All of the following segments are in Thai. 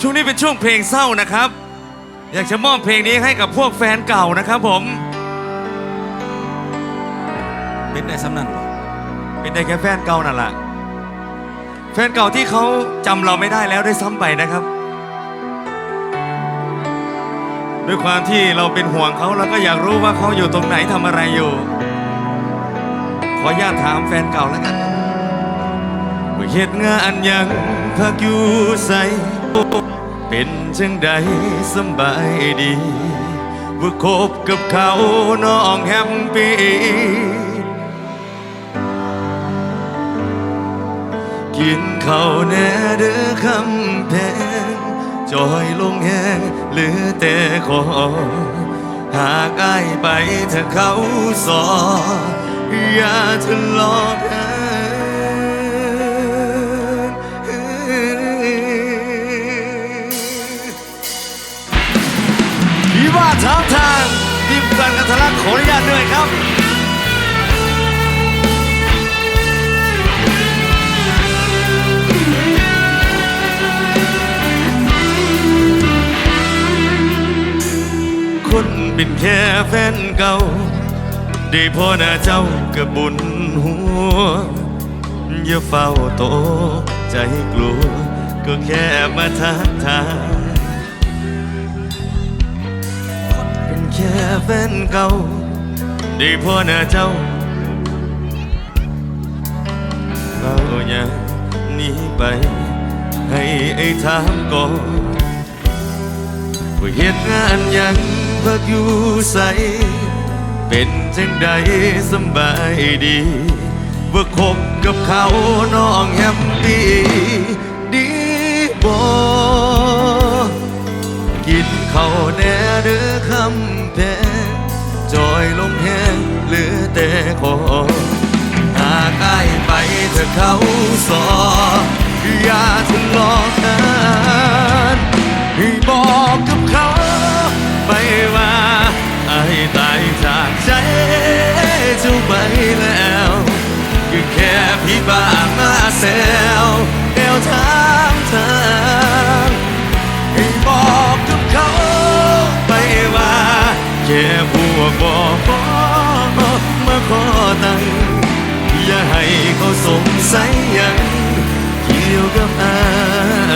ช่วงนี้เป็นช่วงเพลงเศร้านะครับ อยากจะมอบเพลงนี้ให้กับพวกแฟนเก่านะครับผม เป็นได้สำนันบ่เป็นได้แค่แฟนเก่านั่นแหละแฟนเก่าที่เขาจำเราไม่ได้แล้วได้วยซ้ำไปนะครับ ด้วยความที่เราเป็นห่วงเขาแล้วก็อยากรู้ว่าเขาอยู่ตรงไหนทำอะไรอยู่ ขออนุญาตถามแฟนเก่าแล้วกันว่าเหตุงานหยังพักอยู่ใส เป็นจังใดสบายดีว่าคบกับเขาน้องแฮปปี้กินเขาแน่เด้อคำแพงจอยลงแหงหลือแต่ขอ หากอ้ายไปถ้าเขาสออย่าทะเลาะกัน พี่ว่าทางทางทีมการกันทะลักขออนุญาตด้วยครับคนเป็นแค่แฟนเก่า ได้พอหน้าเจ้ากับบุญหัว อย่าเฝ้าโตใจกลัว ก็แค่มาทักทาย แค่แฟนเก่าได้พอหน้าเจ้าเราอย่าหนีไป ให้ไอ้ถามก่อนว่าเหตุงานยังพักอยู่ใส เป็นจังใดสบายดีว่าคบกับเขาน้องแฮปปี้ดีบ่กินข้าวแน่เด้อ คำแพงจอยลงแห้งเหลือแต่ขอหากอ้ายไปเธอเขาสออย่าทะเลาะกันให้บอกกับเขาไปว่าไอ้ตายจากใจเจ้าไปแล้วก็แค่พี่บ้ามาแซวแนวทา แค่พวกบอกบอกมาขอตังอย่าให้เขาสงสัยยังเกี่ยวกับอา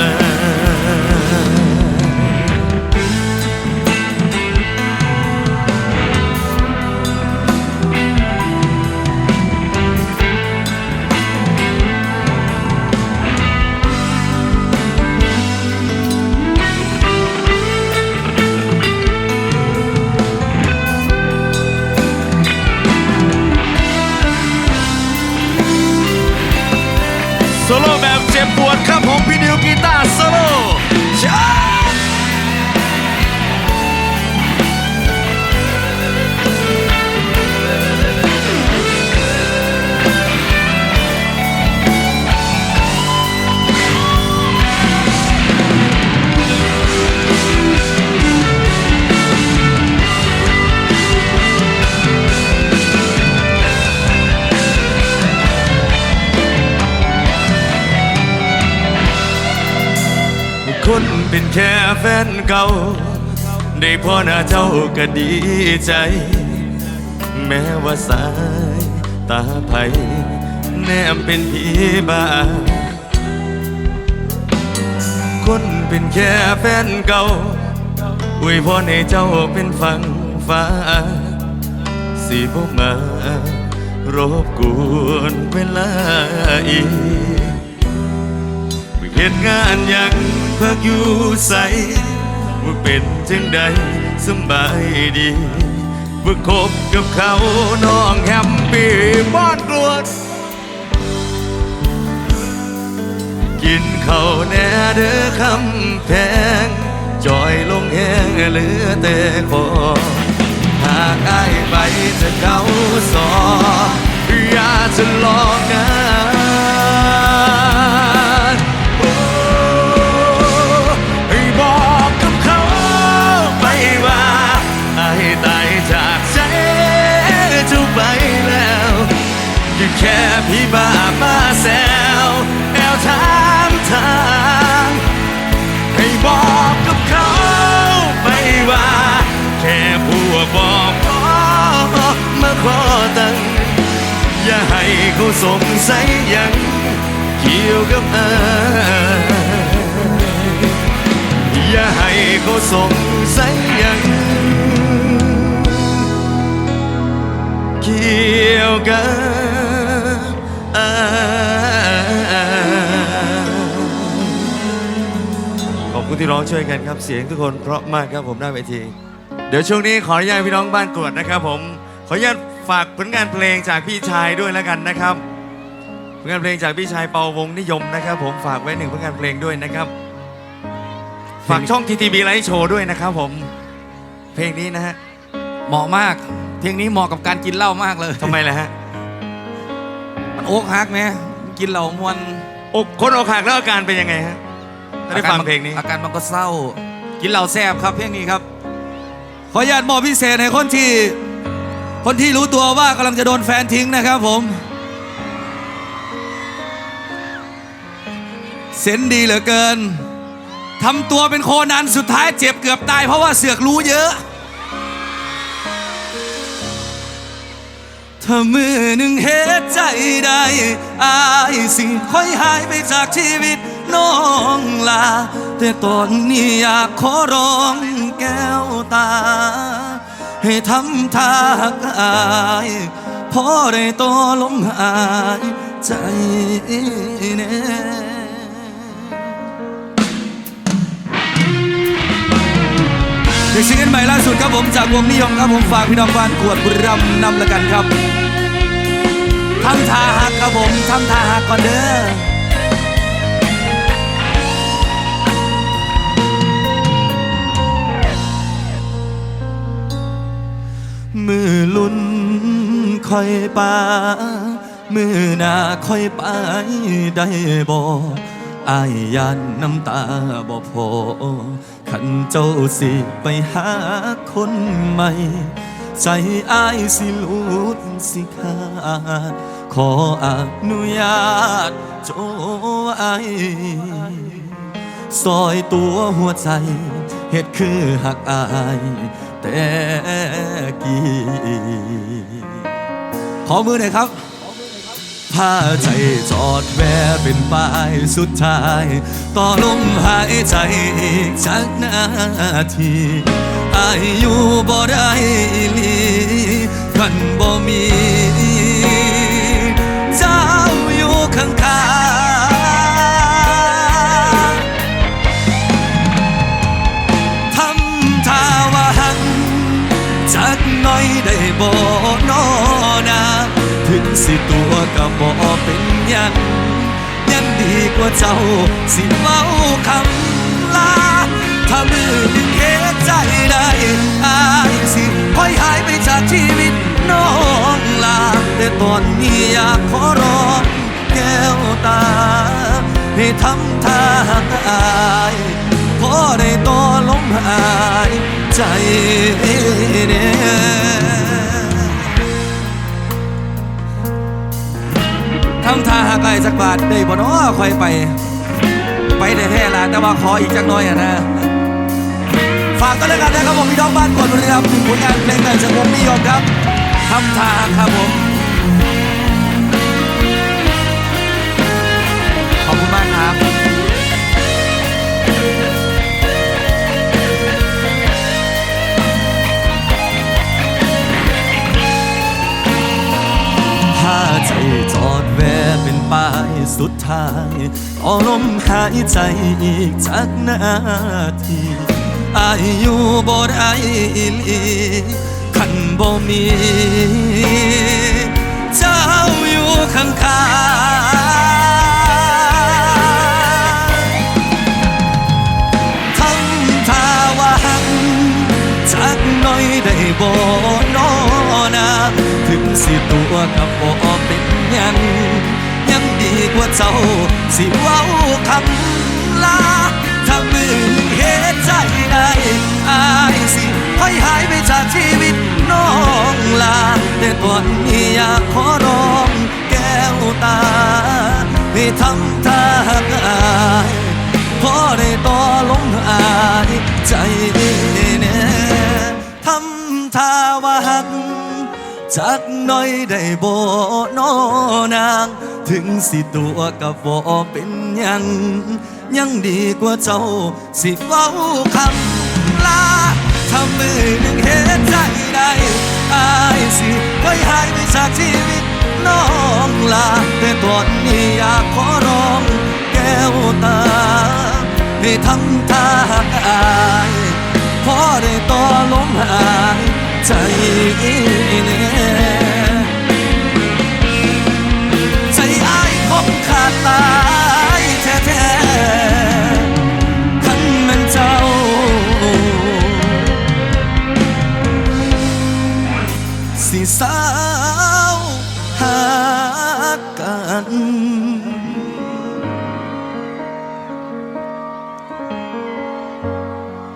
ก่า ได้พ่อหน้าเจ้าก็ดีใจ แม้ว่าสายตาไผแนมเป็นผีบ้า คนเป็นแค่แฟนเก่าอวยพรให้เจ้าเป็นฝังฟ้าสิบมารบกวนเวลาอีกเหตุงานยังเพักอยู่ใส ว่าเป็นจังใดสบายดีว่าคบกับเขาน้องแฮปปี้บ้านกรวดกินข้าวแน่เด้อคำแพงจอยลงแห้งเหลือแต่คอหากอ้ายไปจะเขาสออย่าจะลอกกันใพี่บ้ามาแซวแอลถามทางให้บอกกับเขาไปว่า แค่ผัวบอกขอมาขอตังอย่าให้เขาสงสัยยังเกี่ยวกับอาอย่าให้เขาสงสัยยังเกี่ยวกับ อบคุณที่ร้องช่วยกันครับ เสียงทุกคนเพราะมากครับผมหน้าเวที เดี๋ยวช่วงนี้ขออนุญาตพี่น้องบ้านกรวดนะครับ ผม ขออนุญาตฝากผลงานเพลงจากพี่ชายด้วยแล้วกันนะครับผลงานเพลงจากพี่ชายเปาวงนิยมนะครับ ผมฝากไว้หนึ่งผลงานเพลงด้วยนะครับ ฝากช่องทีทีบีไลฟ์โชว์ด้วยนะครับ ผม เพลงนี้นะฮะเหมาะมาก เพลงนี้เหมาะกับการกินเหล้ามากเลยทำไมล่ะฮะมันโอ๊กฮักไหมกินเหล้ามวนอกคนอกหักแล้วอาการเป็นยังไงฮะ ถ้าได้ฟังเพลงนี้ อาการมันก็เศร้า กินเหล้าแซ่บครับเพลงนี้ครับ ขออนุญาตมอบพิเศษให้คนที่ คนที่รู้ตัวว่ากำลังจะโดนแฟนทิ้งนะครับผม เซนส์ดีเหลือเกินทำตัวเป็นโคนันสุดท้ายเจ็บเกือบตายเพราะว่าเสือกรู้เยอะ ถ้ามือหนึ่งเหตุใจได้อายสิ่งค่อยหายไปจากชีวิตน้องลา แต่ตอนนี้อยากขอร้องแก้วตา ให้ทำทักอายพอได้ตัวลมหายใจแน่ เด็กซิงเกิลใหม่ล่าสุดครับผมจากวงนิยมครับผมฝากพี่น้องบ้านกวดบุรีรัมย์นำละกันครับทำทาหักครับผมทำทาหักก่อนเด้อมือลุ่นคอยปามือหน้าคอยไปได้บ่ อายยันน้ำตาบ่พอขันเจ้าสิไปหาคนใหม่ ใจอายสิลุดสิขาด ขออนุญาตโจไอายซอยตัวหัวใจเหตุคือหักอายแต่กี้ขอมือหน่อยครับ พาใจจอดแวะเป็นป้ายสุดท้าย ต่อลมหายใจอีกสักนาทีอายุบ่ได้ลีคันบ่มีเจ้าอยู่ข้างๆทำท่าว่าหักจักน่อยได้บ่นอ ถึงสิตัวก็บ่เป็นยังยังดีกว่าเจ้าสิเว้าคำลา ถ้ามือหนึ่งเหตุใจได้อายสิค่อยหายไปจากชีวิตน้องลา แต่ตอนนี้อยากขอร้องแก้วตา ให้ทำท่าหักอายพอได้ต่อลมหายใจเน่ ทำท่าหักอายสักบาทได้บ่น้อคอยไป ไปได้แท้ละแต่ว่าขออีกจักน้อยอะนะ ฝากกันแล้วกันนะครับผมพี่น้องบ้านกดบุรีรัมย์ผลงานเพลงแต่งจากวงนิยมครับทำทางครับผม สุดท้ายต่อลมหายใจอีกจักนาทีอายุบ่ได้อีลีขันบ่มี เจ้าอยู่ข้างๆทำท่าว่าหักจักน่อยได้บ่นอนาถึงสิตัวกับบ่เป็นยังยัง ดีกว่าเจ้าสิเว้าคำลาถ้ามือเหตุใจได้อายสิค่อยหายไปจากชีวิตน้องลาแต่ตอนนี้อยากขอร้องแก้วตาให้ทำท่าหักอายพอได้ต่อลมหายใจแน่ทำทาวัก จักน่อยได้บ่นอนาง ถึงสิตัวกับบ่เป็นยัง ยังดีกว่าเจ้า สิเว้าคำลาถ้ามือหนึ่งเห็นใจได้อายสิค่อยหายไปจากชีวิตน้องลา แต่ตอนนี้อยากขอร้องแก้วตา ให้ทำท่าอายพอได้ต่อลมหาย ใ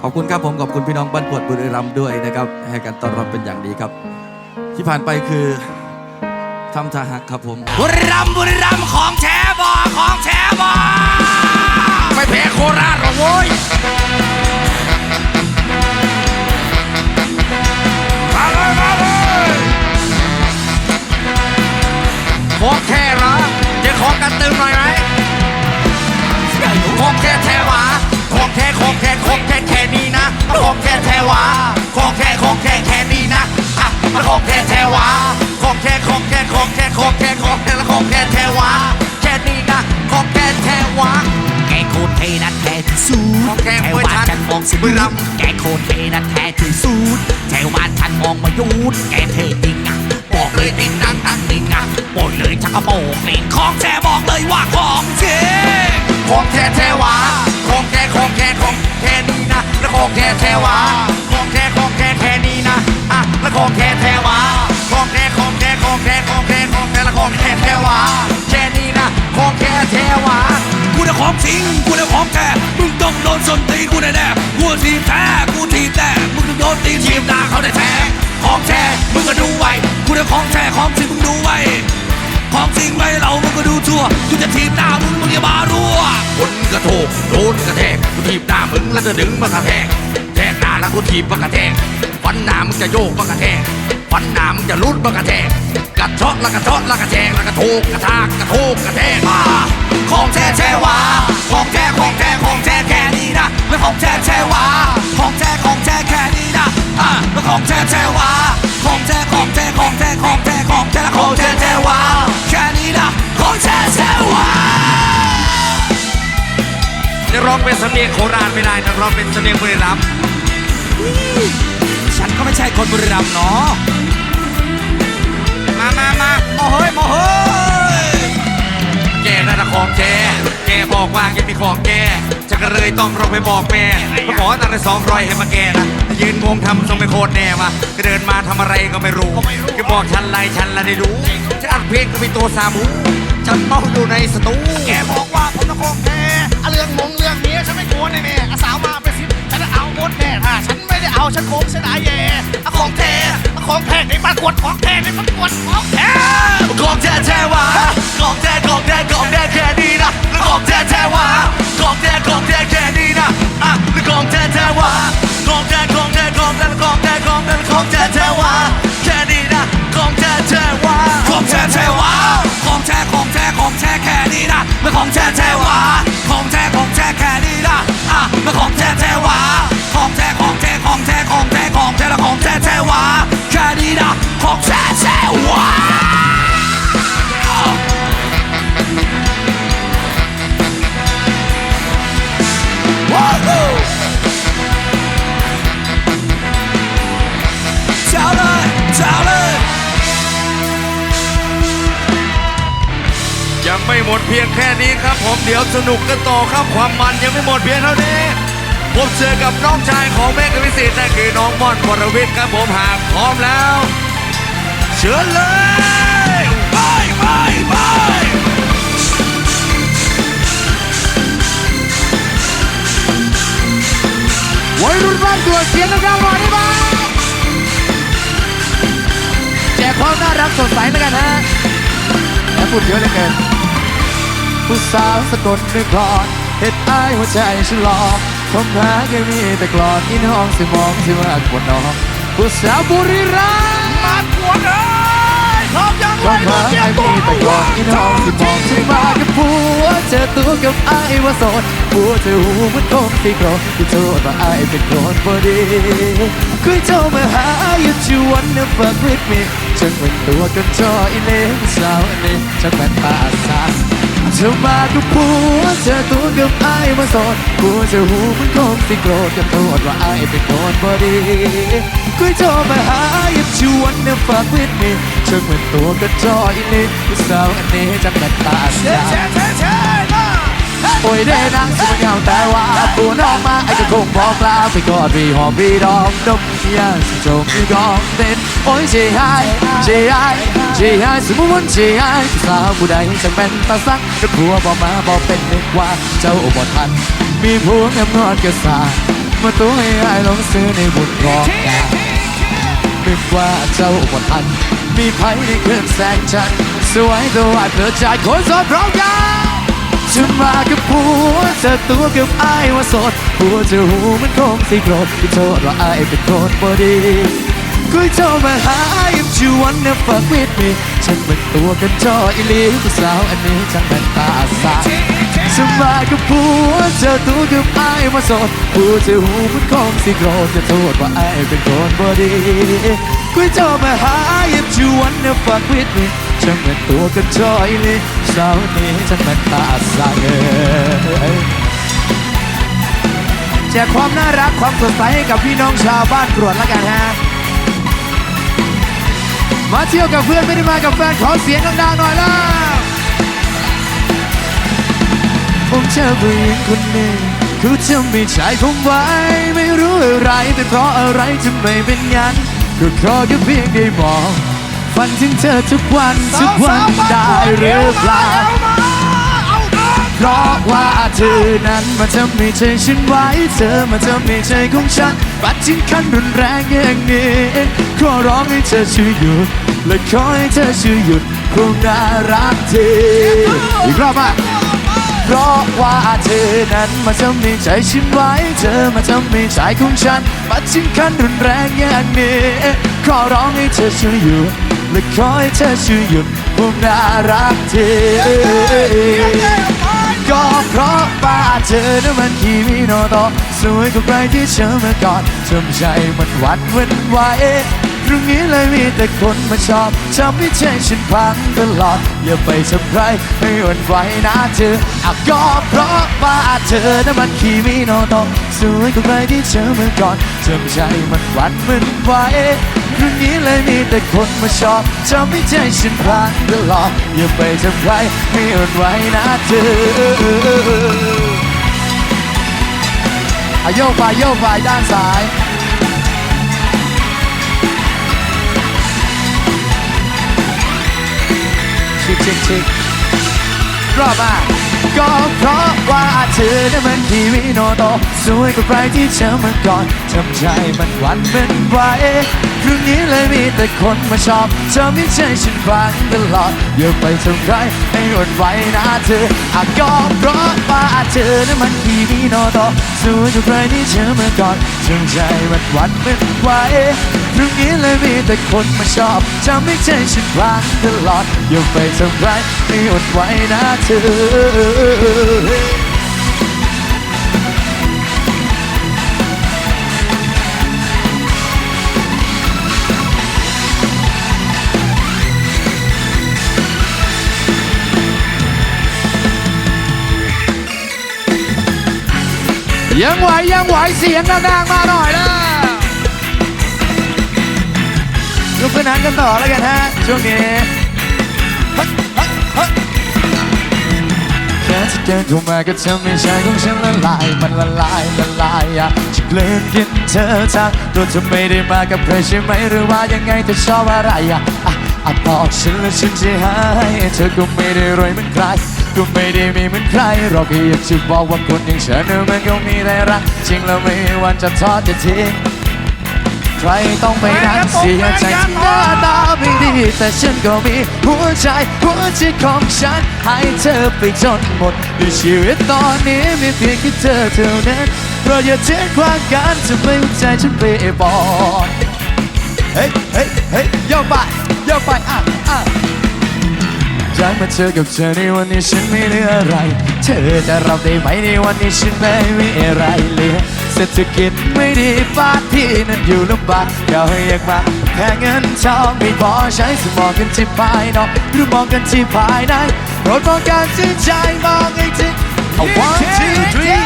อบคุณครับผมขอบคุณพี่น้องบ้านปวดบุรีรัมย์ด้วยนะครับให้การต้อนรับเป็นอย่างดีครับ ที่ผ่านไปคือทำทาหักครับผมบุรีรัมย์บุรีรัมย์ของแท้บอของแท้บอไม่แพ้โคราชหรอกโว้ย ของแท้แท้หวาของแท้ของแท้ของแท้ของแท้ของแท้และของแท้แท้หวาแค่นี้นะของแท้แท้หวาแกโคตรเทนะแท้ที่สุดของแกแถวเว้ยบ้านฉันฉันมองสิบุรีรัมย์แกโคตรเทนะแท้ที่สุดแถวบ้านฉันมองมายุดแกเทจริงอะบอกเลยติงดังดังติงอะบอกเลยชักกระโปงเองของแท้บอกเลยว่าของจริงของแท้แท้หวาของแท้ของแท้ของแท้นี้นะและของแท้แท้หวาของแท้ของแท้แท้นี้นะอะและของแท้แท้ ของจริงกูได้ของแท้มึงต้องโดนสนตีกูแน่แน่กูทีแท้กูทีแต่มึงต้องโดนตีทีบหน้าเขาได้แท้ของแท้มึงก็ดูไว้กูได้ของแท้ของจริงมึงดูไว้ของจริงไม่เรามึงก็ดูทั่วกูจะทีบหน้ามึงมึงอย่ามารั่วคนกระโถกโดนกระแทกกูถีบหน้ามึงแล้วจะดึงมากระแทกแทกหน้าแล้วกูถีบมากระแทกฟันหน้ามึงจะโยกมากระแทก ฟันหนามจะลุดมากระแทกกระเชาะแล้วกระเชาะแล้วกระแทกแล้วกระโถกกระทากกระโถกกระแทกมาของแท้แท้วาของแท้ของแท้ของแท้แค่นี้นะและของแท้แท้วาของแท้ของแท้แค่นี้นะอะและของแท้แท้วาของแท้ของแท้ของแท้ของแท้ของแท้ละของแท้แท้วาแค่นี้นะของแท้แท้วาจะร้องเป็นสำเนียงโคราชไม่ได้นะร้องเป็นสำเนียงบุรีรัมย์ ไม่ใช่คนบุรีรัมย์เนาะมามามาโมเฮ้ยโมเฮ้ยแกน่าจะของแกแกบอกว่าแกมีของแกฉันก็เลยต้องรองไปบอกแม่มาขอตังค์ได้สองร้อยให้มาแกนะยืนงงทำทรงไม่โคตรแน่มาก็เดินมาทำอะไรก็ไม่รู้แกบอกฉันไรฉันละได้รู้ฉันอัดเพลงก็มีตัวซามูฉันเมาอยู่ในสตูแกบอกว่าผมต้องของแท้อะเรื่องมงเรื่องเมียฉันไม่กลัวแน่ๆอาสาวมาเป็นสิ มดแน่ถ้าฉันไม่ได้เอาฉันคงเสียดายแย่อะของแท้อาของแท้ในประกวดของแท้ในประกวดของแท้ของแท้แท้หวาของแท้ของแท้ของแท้แค่นี้นะของแท้ เพียงแค่นี้ครับผมเดี๋ยวสนุกกันต่อครับความมันยังไม่หมดเพียงเท่านี้ผมเจอกับน้องชายของแม่กบวิสิตนั่นคือน้องม่อนวรวิทย์ครับผมหากพร้อมแล้ว เชิญเลยไปไปไปวัยรุ่นบ้านตัวเสียงดังๆหน่อยได้ไหมแจกความน่ารักสดใสแล้วกันฮะและพูดเยอะเหลือเกิน ผู้สาวสะกดด้วยกลอนเห็ดอายหัวใจฉันหลอกคมหาแค่มีแต่กลอนอินห้องสิมองสิว่าควรนอนผู้สาวบุรีรัมย์มากวนเอ้ยพร้อมยังก็ไงมาเตรียไอ้มตัวพี่แต่ก่อนอีน้องที่มองฉันมากับผัวเจอตัวกับไอ้ว่าโสดผัวเธอหูมันคงที่โกรธที่โทษว่าไอ้เป็นคนพอดีคุยโทรมาหาอยู่ชวนเนี่ย fuck with me ฉันเป็นตัวกันจออีเล่สาวอันนี้ฉันเป็นตาสา เธอมากับผัวเจอตัวกับไอ้มาโสดผัวเธอหูมันคงสิโกรธกันโทษว่าไอ้เป็นคนบอดีคุยโทรมาหาอยู่ชวนเนี่ย fuck with me ฉันเป็นตัวกระจออีเล่สาวอันนี้ฉันเป็นตาเสีย โอ้ยเด้นางสมัยาวแต่ว่าตัวน้องมาไอ้ก็คงบอกลาไปกอดวีหอมวีดองดมยาสิจงคือกองเต้นโอ้ยเจียายเจียายเจียายสมมุติเจียายสาวผู้ใดจังเป็นตาสักก็ผัวบอกมาบอกเป็นนึกว่าเจ้าบ่ทัน มีผัวงามนอนกระสามาตัวให้ไอ้ลงซื้อในบุญของกานึกว่าเจ้าบ่ทัน มีไผในเครื่องแสงจันทร์สวยตัวไอ้เพื่อใจคนสดพร้อมกัน ฉันมากับผัวเธอตัวกับไอ้ายว่าสดผัวเธอหูมันคงสิโกรธที่โทษว่าไอ้เป็นคนบ่ดีคุยโทรมาหา if you wanna fuck with me ฉันเป็นตัวกันจออีลีผู้สาวอันนี้ฉันเป็นตาสาฉันมากับผัวเจอตัวกับไอ้มาสดผัวจอหูมันคงสิโกรธจะโทษว่าไอ้เป็นคนบ่ดีคุยโทรมาหา if you wanna fuck with me ฉันเป็นตัวกันจอยเลยสาวนี้ฉันเป็นตาสายเอ้ยแจกความน่ารักความสดใสให้กับพี่น้องชาวบ้านกรวดแล้วกันฮะ มาเที่ยวกับเพื่อนไม่ได้มากับแฟนขอเสียงดังๆหน่อยล่ะผมเจอผู้หญิงคนหนึ่งเขาจะไม่ใช่ผมไว้ ไม่รู้อะไรเป็นเพราะอะไรจะไม่เป็นงั้นก็ขอแค่เพียงได้มอง ฝันถึงเธอทุกวันทุกวันได้หรือเปล่าเพราะว่าเธอนั้นมาทำให้ใจฉันไว้เธอมาทำให้ใจของฉันปัดถึงขั้นรุนแรงอย่างนี้ขอร้องให้เธอช่วยหยุดและขอให้เธอช่วยหยุดคงน่ารักเธออีกรอบมาเพราะว่าเธอนั้นมาทำให้ใจฉันไว้ เธอมาทำให้ใจของฉันมาถึงขั้นรุนแรงอย่างนี้ขอร้องให้เธอช่วยหยุด และขอให้เธอช่วยหยุดผมน่ารักเธอก็เพราะป้าเธอนั้นมันคีมิโนโตสวยกว่าใครที่เจอมาก่อนทำใจมันหวั่นเว้นไหว ตรงนี้เลยมีแต่คนมาชอบทำให้ใจฉันพังตลอด อย่าไปทำใครให้หวั่นไหวนะเธออะก็เพราะว่าเธอนั้นมันคีมิโนโตสวยกว่าใครที่เจอเมาก่อนทำใจมันหวั่นมันไหวตรงนี้เลยมีแต่คนมาชอบทำให้ใจฉันพังตลอด อย่าไปทำใครให้หวั่นไหวนะเธออโยกไปโยกไปด้านซ้าย ชิคชิคชิครอบมา ก็เพราะว่าเธอนั้นมันทีวิโนโตสวยกว่าใครที่เจอมาก่อนทำใจมันหวันเป็นไหวครั้งนี้เลยมีแต่คนมาชอบทำให้ใจฉันฟังตลอดอย่าไปทำใครให้หวั่นไหวนะเธออะก็เพราะว่าเธอนั้นมันทีวิโนโตสวยกว่าใครที่เจอมาก่อนทำใจมันหวันเป็นไหวครั้งนี้เลยมีแต่คนมาชอบทำให้ใจฉันฟังตลอดอย่าไปทำใครให้หวั่นไหวนะเธอยังไหวยังไหวเสียงดังๆมาหน่อยนะลุกขึ้นหันกันต่อแล้วกันฮะ ช่วงนี้ แค่จะเดินเข้ามาก็ทำให้ใจของฉันละลายมันละลายละลายอยากจะกลืนกินเธอทั้งตัวเธอไม่ได้มากับใครใช่ไหมหรือว่ายังไงเธอชอบอะไรอะอะอะบอกฉันแล้วฉันจะให้เธอก็ไม่ได้รวยเหมือนใครก็ไม่ได้มีเหมือนใครหรอกแค่อยากจะบอกว่าคนอย่างฉันนั้นมันก็มีแต่รักจริงแล้วไม่มีวันจะทอดจะทิ้ง ใครต้องไปนั้นเสียใจที่หน้าตาไม่ดี แต่ฉันก็มีหัวใจหัวใจของฉัน ให้เธอไปจนหมดด้วยชีวิตตอนนี้มีเพียงแค่เธอเท่านั้นเพราะอย่าเทความกันจะไม่หัวใจฉันไปบอกเฮ้ยเฮ้ยเฮ้ยโยกไปโยกไปอะอะ ได้มาเจอกับเธอในวันนี้ฉันไม่เหลืออะไร เธอจะรับได้ไหมในวันนี้ฉันไม่มีอะไรเหลือเศรษฐกิจไม่ดีบ้านที่นั้นอยู่ลำบากเราให้อยากมาแค่เงินทองไม่พอใช้สมองกันที่ภายนอกหรือมองกันที่ภายในโปรดมองการที่ใจมองให้ถึง I want two three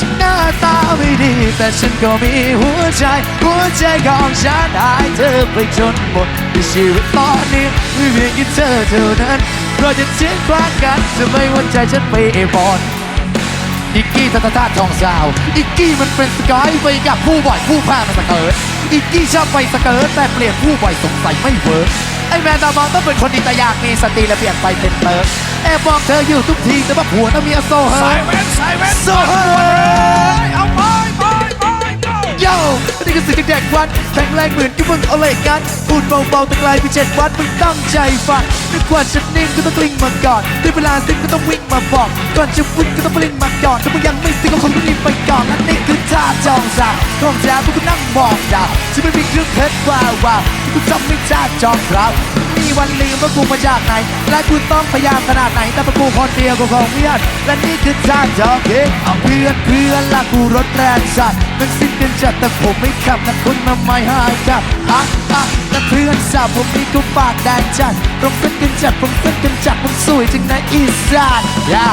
ถึงหน้าตาไม่ดี แต่ฉันก็มีหัวใจ หัวใจของฉันได้เธอไปจนหมดในชีวิตตอนนี้ไม่เพียงแค่เธอเท่านั้น เราจะทิ้งคว้างกันจะไม่หัวใจฉันไปบอดอีกกี้ตาตาตาทองสาวอีกกี้มันเป็นสกายไปกับผู้บ่อยผู้พามันสเกิร์ตอีกกี้ชอบไปสเกิร์ตแต่เปลี่ยนผู้บ่อยสงสัยไม่เวิร์กไอแมนตามองต้องเป็นคนดีแต่อยากมีสติและเปลี่ยนไปเป็นเติร์กแอบมองเธออยู่ทุกทีแต่ว่าผัวต้องมีอโซเฮอสายเว้นสายเว้นโซเฮอร์เอาไปไปไปไปโย่นี่คือสิ่ง ที่เด็กวันแข็งแรงเหมือนที่มึงเอาเลยกันพูดเบาๆแต่ไกลไปเจ็ดวันมึงตั้งใจฟังนึกว่าฉันนิ่งก็ต้องกลิ้งมาก่อนได้เวลาซิงก็ต้องวิ่งมาบอกก่อนจะวิ่งก็ต้องปลิ้งมาก่อนถ้ามึงยังไม่ซิงก็คงต้องรีบไปก่อนและนี่คือท่าจองสาของแท้พวกกูนั่งมองดาวฉันไม่มีเครื่องเพชรว้าวว้าวกูจำไม่ท่าจองเรามีวันลืมว่ากูมาจากไหน และกูต้องพยายามขนาดไหน แต่พอกูคนเดียวก็คงไม่ยันและนี่คือท่าจองเองเอาเพื่อนเพื่อนละกูรถแรงสัตว์มันสิ้นเดือนจัดแต่ผมไม่ขับนะคุณมาไม่หายครับอะอะนะเพื่อนสาวผมนี่ก็ปากแดงจัดตรงเส้นกันจัดผมเส้นกันจัดผมสวยจังนะอีสานยา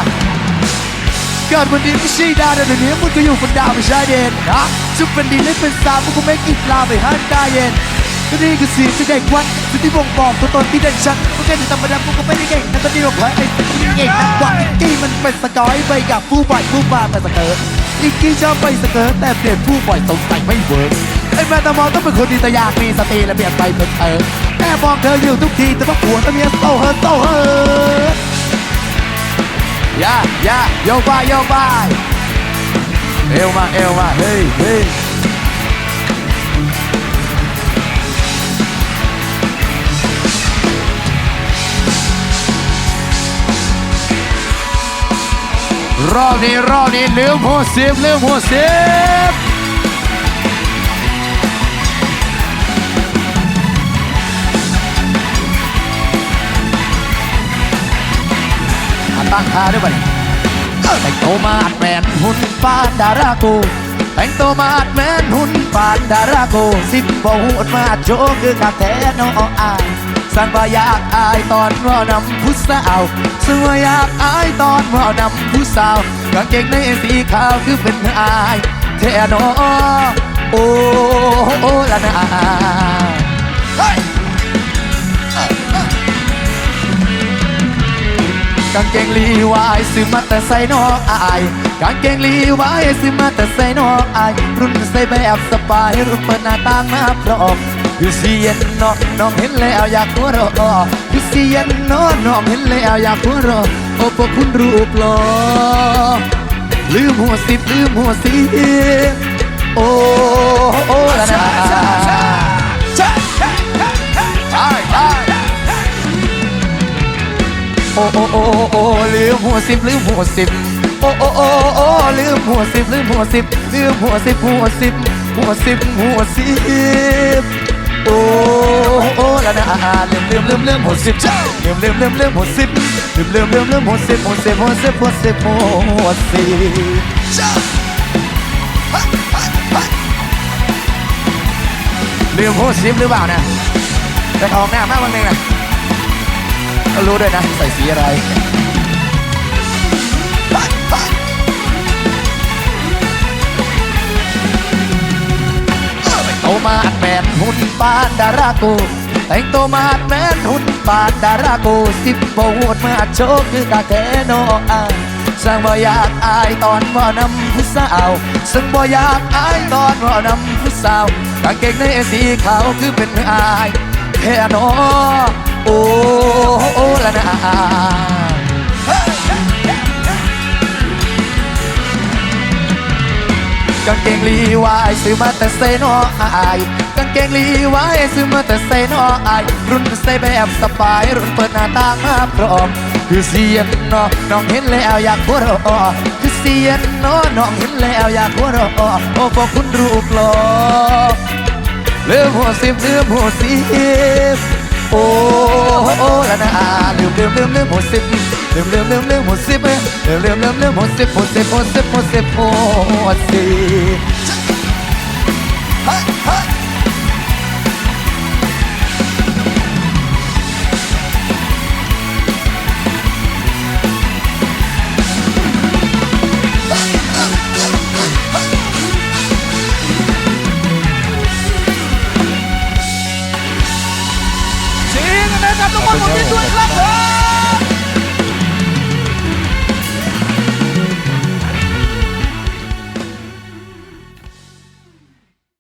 เกิดวันนี้ไม่ใช่ดาวแต่เดี๋ยวนี้มึงก็อยู่บนดาวไม่ใช่เด่นนะจะเป็นดีและเป็นสาวมึงก็ไม่กินปลาไปห้าตาเย็น ก็นี่คือสิ่งที่เด็กวันสิ่งที่บ่งบอกตัวตนที่เด่นชัดมึงแค่ถึงธรรมดามึงก็ไม่ได้เก่งแต่ตอนนี้เราแพ้ไอ้สิ่งที่เก่งนักกว่าอีกกี้มันเป็นสกอยไปกับผู้บ่อยผู้มาแต่สเกิร์ตอีกกี้ชอบไปสเกิร์ตแต่เปลี่ยนผู้บ่อยสงสัยไม่เวิร์กไอ้แม่ตามองต้องเป็นคนดีแต่อยากมีสติและเปลี่ยนไปเป็นเออแม่มองเธออยู่ทุกทีแต่ว่าผัวต้องมีโซ่เฮอโซ่เฮอ Yeah, yeah, yo bye, yo bye. Elma, Elma, hey, hey. รอบนี้รอบนี้ลืมหัวสิบลืมหัวสิบมาตั้งค่าด้วยป่ะเนี่ยแต่งตัวมาอัดแมนหุ่นปานดารากูแต่งตัวมาอัดแมนหุ่นปานดารากูสิบบ่หูดมาโจคือกับแทน้องอายสั่งว่อยากอายตอนว่านำผู้สาว สั่งว่าอยากอายตอนว่านำผู้สาวกางเกงในสีขาวคือเป็นอายแท้น้อโอ้โอ้ละนาเฮ้ยกางเกงลีวายซื้อมาแต่ใส่นอกอาย กางเกงลีวายซื้อมาแต่ใส่นอกอาย รุ่นใส่แบบสบายรุ่นเปิดหน้าต่างมาพร้อมคือเสียนนองน้องเห็นแล้วอยากหัวเราะ คือเสียนน้องน้องเห็นแล้วอยากหัวเราะโอ้พวกคุณรูปหล่อลืมหัวสิบลืมหัวสิบโอ้โอ้ละนะใช่ใช่ใช่โอ้โอ้โอ้โอ้ลืมหัวสิบลืมหัวสิบโอ้โอ้โอ้โอ้ลืมหัวสิบลืมหัวสิบลืมหัวสิบหัวสิบหัวสิบหัวสิบ โอ้โอ้ละนะอาหารลืมลืมลืมลืมหัวสิบลืมลืมลืมลืมหัวสิบลืมลืมลืมลืมหัวสิบหัวสิบหัวสิบหัวสิบหัวสิบลืมหัวสิบหรือเปล่านะไปออกหน้ามากวันหนึ่งนะก็รู้ด้วยนะ ใส่สีอะไร นหุ่นปานดารากูแต่งตัวมาดแมนหุ่นปานดารากูสิบโบวดมาโชคคือกาแกโนอาสร้างบ่อยากอายตอนว่านำผู้สาวซึ่งบ่อยากอายตอนว่านำผู้สาวกางเกงในสีขาวคือเป็นอายแค่นอโอ้โอ้ละนา กางเกงลีวายซื้อมาแต่เซนออายกางเกงลีวายซื้อมาแต่เซนออาย รุ่นใส่แบบสบาย รุ่นเปิดหน้าต่างมาพร้อมคือเสียนนอน้องเห็นแล้วอยากหัวเราะคือเสียนนอน้องเห็นแล้วอยากหัวเราะโอ้พวกคุณรูปหล่อลืมหัวสิบลืมหัวสิบโอ้โอ้ละนะลืมลืมลืมลืมหัวสิบ ลืมลืมลืมลืมหัวสิบลืมลืมลืมลืมหัวสิบหัวสิบหัวสิบหัวสิบหัวสิบจริงนะครับทุกคนผมยินด้วยครับ